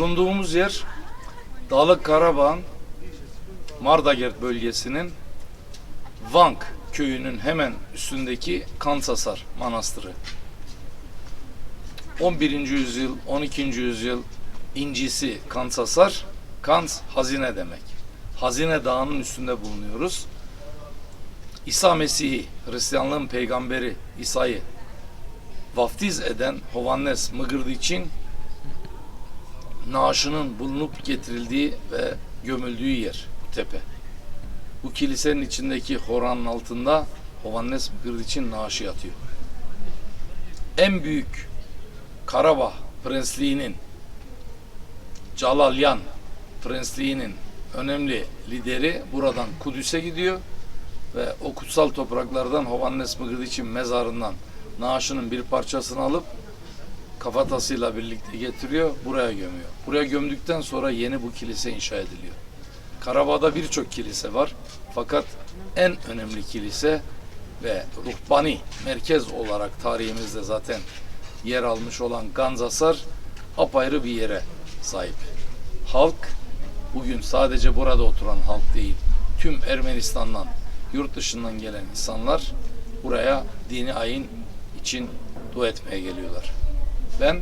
Bulunduğumuz yer Dağlık Karabağ'ın Mardagert bölgesinin Vank köyünün hemen üstündeki Kansasar Manastırı. 11. yüzyıl, 12. yüzyıl incisi Kansasar, Kans hazine demek. Hazine dağının üstünde bulunuyoruz. İsa Mesih'i, Hristiyanlığın peygamberi İsa'yı vaftiz eden Hovannes Mıgırdı için naaşının bulunup getirildiği ve gömüldüğü yer bu tepe. Bu kilisenin içindeki horanın altında Hovannes Mıgırdı için naaşı yatıyor. En büyük Karabağ Prensliği'nin Calalyan Prensliği'nin önemli lideri buradan Kudüs'e gidiyor ve o kutsal topraklardan Hovannes Mıgırdiç'in mezarından naaşının bir parçasını alıp kafatasıyla birlikte getiriyor, buraya gömüyor. Buraya gömdükten sonra yeni bu kilise inşa ediliyor. Karabağ'da birçok kilise var. Fakat en önemli kilise ve ruhbani merkez olarak tarihimizde zaten yer almış olan Ganzasar apayrı bir yere sahip. Halk bugün sadece burada oturan halk değil, tüm Ermenistan'dan, yurt dışından gelen insanlar buraya dini ayin için dua etmeye geliyorlar. Ben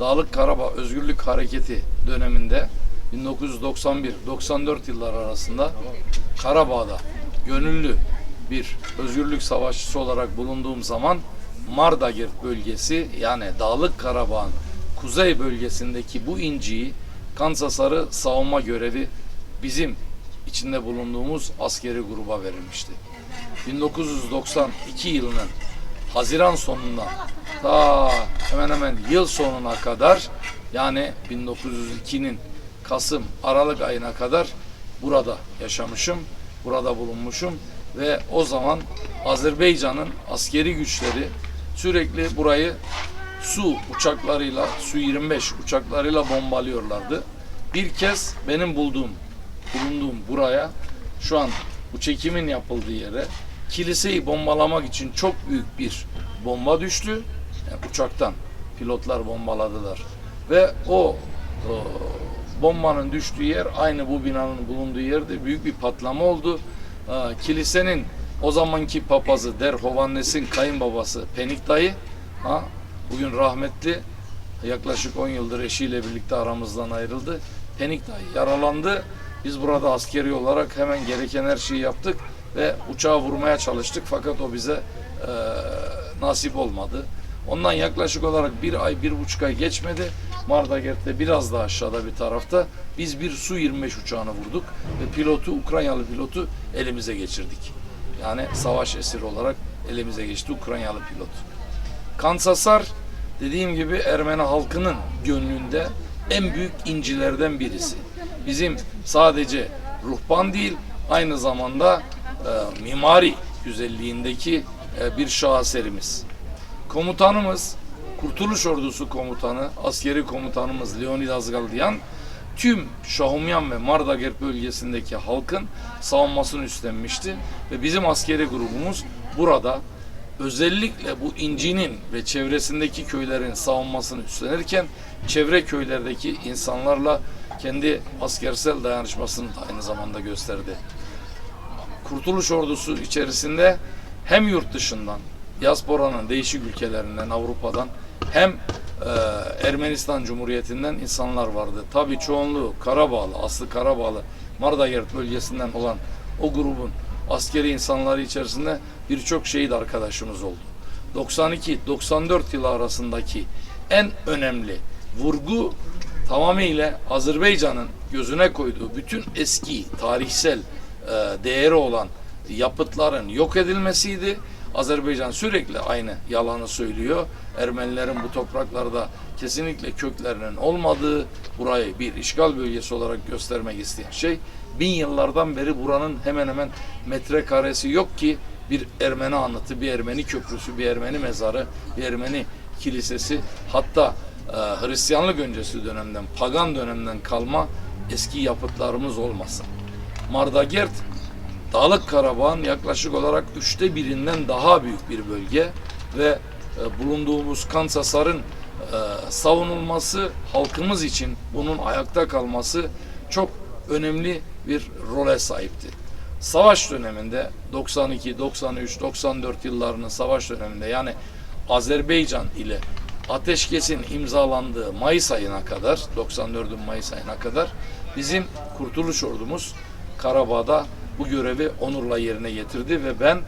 Dağlık Karabağ Özgürlük Hareketi döneminde 1991-94 yıllar arasında Karabağ'da gönüllü bir özgürlük savaşçısı olarak bulunduğum zaman Mardagert bölgesi yani Dağlık Karabağ'ın kuzey bölgesindeki bu inciyi Kansasar'ı savunma görevi bizim içinde bulunduğumuz askeri gruba verilmişti. 1992 yılının Haziran sonundan ta hemen hemen yıl sonuna kadar yani 1902'nin Kasım Aralık ayına kadar burada yaşamışım, burada bulunmuşum ve o zaman Azerbaycan'ın askeri güçleri sürekli burayı su uçaklarıyla, Su-25 uçaklarıyla bombalıyorlardı. Bir kez benim bulduğum, bulunduğum buraya şu an bu çekimin yapıldığı yere kiliseyi bombalamak için çok büyük bir bomba düştü. Yani uçaktan pilotlar bombaladılar. Ve o, o bombanın düştüğü yer aynı bu binanın bulunduğu yerde büyük bir patlama oldu. Aa, kilisenin o zamanki papazı Der Hovannes'in kayınbabası Penik dayı ha, bugün rahmetli yaklaşık 10 yıldır eşiyle birlikte aramızdan ayrıldı. Penik dayı yaralandı. Biz burada askeri olarak hemen gereken her şeyi yaptık ve uçağı vurmaya çalıştık fakat o bize e, nasip olmadı. Ondan yaklaşık olarak bir ay, bir buçuk ay geçmedi. Mardagert'te biraz daha aşağıda bir tarafta biz bir Su-25 uçağını vurduk ve pilotu, Ukraynalı pilotu elimize geçirdik. Yani savaş esiri olarak elimize geçti Ukraynalı pilot. Kansasar dediğim gibi Ermeni halkının gönlünde en büyük incilerden birisi. Bizim sadece ruhban değil aynı zamanda e, mimari güzelliğindeki e, bir şaheserimiz. Komutanımız, Kurtuluş Ordusu komutanı, askeri komutanımız Leonid Azgaldiyan tüm Şahumyan ve Mardagert bölgesindeki halkın savunmasını üstlenmişti ve bizim askeri grubumuz burada özellikle bu incinin ve çevresindeki köylerin savunmasını üstlenirken çevre köylerdeki insanlarla kendi askersel dayanışmasını da aynı zamanda gösterdi. Kurtuluş Ordusu içerisinde hem yurt dışından, diasporanın değişik ülkelerinden, Avrupa'dan hem e, Ermenistan Cumhuriyeti'nden insanlar vardı. Tabii çoğunluğu Karabağlı, aslı Karabağlı, Mardagert bölgesinden olan o grubun askeri insanları içerisinde birçok şehit arkadaşımız oldu. 92-94 yılı arasındaki en önemli vurgu tamamıyla Azerbaycan'ın gözüne koyduğu bütün eski tarihsel e, değeri olan yapıtların yok edilmesiydi. Azerbaycan sürekli aynı yalanı söylüyor. Ermenilerin bu topraklarda kesinlikle köklerinin olmadığı, burayı bir işgal bölgesi olarak göstermek isteyen şey, bin yıllardan beri buranın hemen hemen metrekaresi yok ki bir Ermeni anıtı, bir Ermeni köprüsü, bir Ermeni mezarı, bir Ermeni kilisesi, hatta e, Hristiyanlık öncesi dönemden, pagan dönemden kalma eski yapıtlarımız olmasın. Mardagert Dağlık Karabağ'ın yaklaşık olarak üçte birinden daha büyük bir bölge ve e, bulunduğumuz Kansasar'ın savunulması halkımız için bunun ayakta kalması çok önemli bir role sahipti. Savaş döneminde 92, 93, 94 yıllarının savaş döneminde yani Azerbaycan ile ateşkesin imzalandığı Mayıs ayına kadar 94'ün Mayıs ayına kadar bizim Kurtuluş Ordumuz Karabağ'da bu görevi onurla yerine getirdi ve ben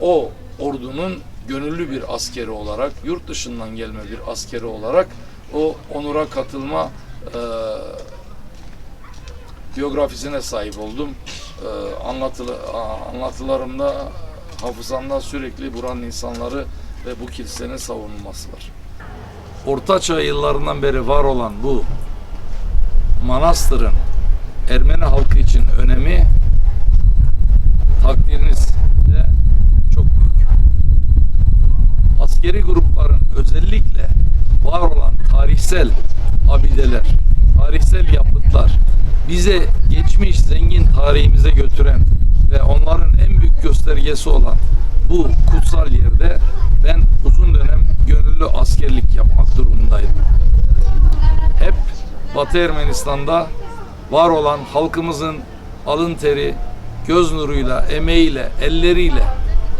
o ordunun gönüllü bir askeri olarak yurt dışından gelme bir askeri olarak o onura katılma e, biyografisine sahip oldum. E, anlatılı, anlatılarımda hafızamda sürekli buranın insanları ve bu kilisenin savunulması var. Ortaçağ yıllarından beri var olan bu manastırın Ermeni halkı önemi takdiriniz de çok büyük. Askeri grupların özellikle var olan tarihsel abideler, tarihsel yapıtlar bize geçmiş zengin tarihimize götüren ve onların en büyük göstergesi olan bu kutsal yerde ben uzun dönem gönüllü askerlik yapmak durumundaydım. Hep Batı Ermenistan'da var olan halkımızın alın teri, göz nuruyla, emeğiyle, elleriyle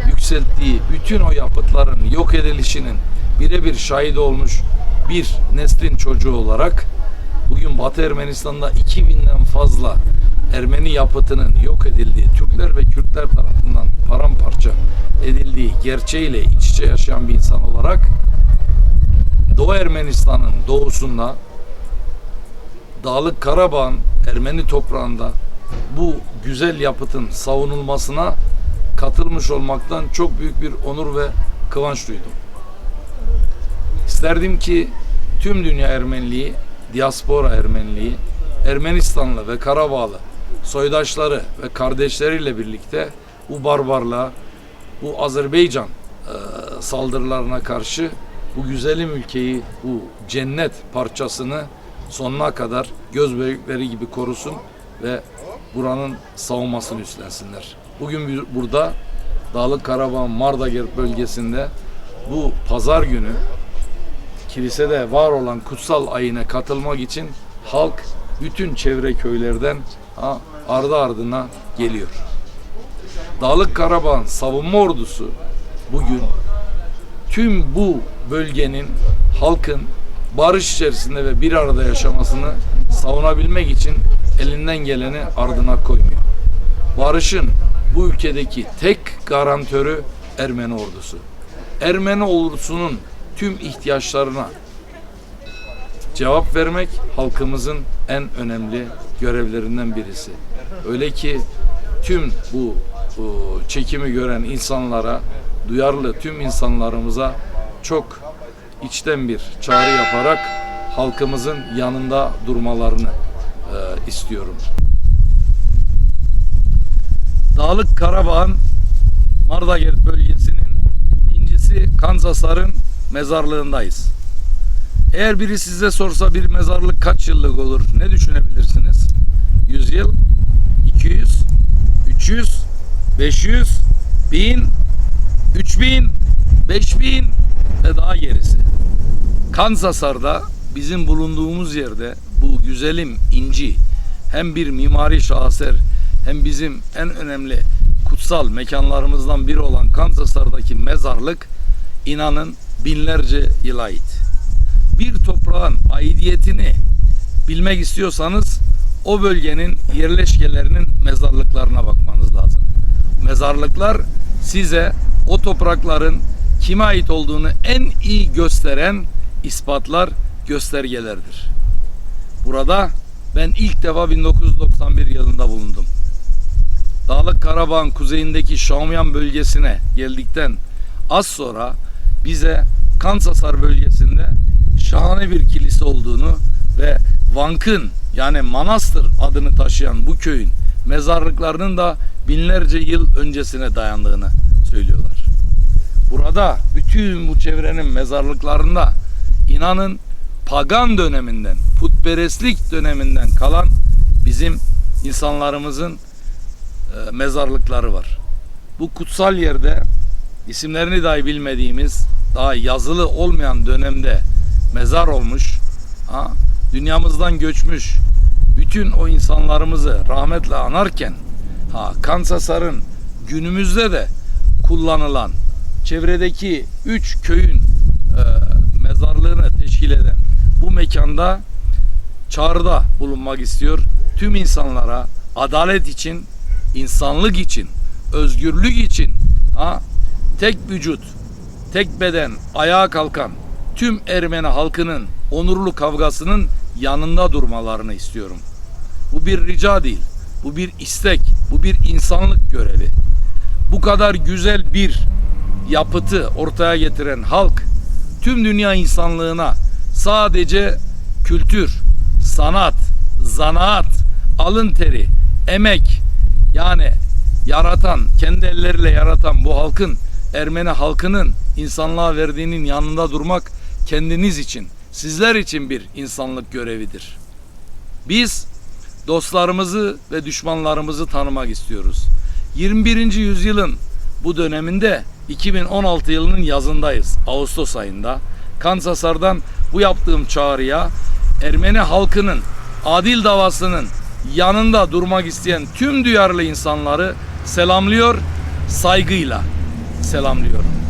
yükselttiği bütün o yapıtların yok edilişinin birebir şahit olmuş bir neslin çocuğu olarak bugün Batı Ermenistan'da 2000'den fazla Ermeni yapıtının yok edildiği, Türkler ve Kürtler tarafından paramparça edildiği gerçeğiyle iç içe yaşayan bir insan olarak Doğu Ermenistan'ın doğusunda Dağlık Karabağ'ın Ermeni toprağında bu güzel yapıtın savunulmasına katılmış olmaktan çok büyük bir onur ve kıvanç duydum. İsterdim ki tüm dünya Ermeniliği, diaspora Ermeniliği, Ermenistanlı ve Karabağlı soydaşları ve kardeşleriyle birlikte bu barbarlığa, bu Azerbaycan e, saldırılarına karşı bu güzelim ülkeyi, bu cennet parçasını sonuna kadar göz bebekleri gibi korusun ve buranın savunmasını üstlensinler. Bugün burada Dağlık Karabağ Mardager bölgesinde bu pazar günü kilisede var olan kutsal ayine katılmak için halk bütün çevre köylerden ha, ardı ardına geliyor. Dağlık Karabağ'ın savunma ordusu bugün tüm bu bölgenin halkın barış içerisinde ve bir arada yaşamasını savunabilmek için elinden geleni ardına koymuyor. Barışın bu ülkedeki tek garantörü Ermeni ordusu. Ermeni ordusunun tüm ihtiyaçlarına cevap vermek halkımızın en önemli görevlerinden birisi. Öyle ki tüm bu, bu çekimi gören insanlara, duyarlı tüm insanlarımıza çok içten bir çağrı yaparak halkımızın yanında durmalarını e, istiyorum. Dağlık Karabağ'ın Mardagert bölgesinin incisi Kansasar'ın mezarlığındayız. Eğer biri size sorsa bir mezarlık kaç yıllık olur ne düşünebilirsiniz? 100 yıl, 200, 300, 500, 1000, 3000, 5000 ve daha gerisi. Kansasar'da bizim bulunduğumuz yerde bu güzelim inci hem bir mimari şaheser hem bizim en önemli kutsal mekanlarımızdan biri olan Kansasar'daki mezarlık inanın binlerce yıla ait. Bir toprağın aidiyetini bilmek istiyorsanız o bölgenin yerleşkelerinin mezarlıklarına bakmanız lazım. Mezarlıklar size o toprakların kime ait olduğunu en iyi gösteren ispatlar, göstergelerdir. Burada ben ilk defa 1991 yılında bulundum. Dağlık Karabağ'ın kuzeyindeki Şamyan bölgesine geldikten az sonra bize Kansasar bölgesinde şahane bir kilise olduğunu ve Vank'ın yani Manastır adını taşıyan bu köyün mezarlıklarının da binlerce yıl öncesine dayandığını söylüyorlar. Burada bütün bu çevrenin mezarlıklarında inanın pagan döneminden, putperestlik döneminden kalan bizim insanlarımızın e, mezarlıkları var. Bu kutsal yerde isimlerini dahi bilmediğimiz, daha yazılı olmayan dönemde mezar olmuş. Ha? Dünyamızdan göçmüş. Bütün o insanlarımızı rahmetle anarken ha Kansasar'ın günümüzde de kullanılan çevredeki üç köyün e, mezarlığını teşkil eden bu mekanda çağrıda bulunmak istiyor. Tüm insanlara adalet için, insanlık için, özgürlük için ha, tek vücut, tek beden, ayağa kalkan tüm Ermeni halkının onurlu kavgasının yanında durmalarını istiyorum. Bu bir rica değil, bu bir istek, bu bir insanlık görevi. Bu kadar güzel bir yapıtı ortaya getiren halk tüm dünya insanlığına sadece kültür, sanat, zanaat, alın teri, emek yani yaratan, kendi elleriyle yaratan bu halkın Ermeni halkının insanlığa verdiğinin yanında durmak kendiniz için, sizler için bir insanlık görevidir. Biz dostlarımızı ve düşmanlarımızı tanımak istiyoruz. 21. yüzyılın bu döneminde 2016 yılının yazındayız. Ağustos ayında. Kansasar'dan bu yaptığım çağrıya Ermeni halkının adil davasının yanında durmak isteyen tüm duyarlı insanları selamlıyor, saygıyla selamlıyorum.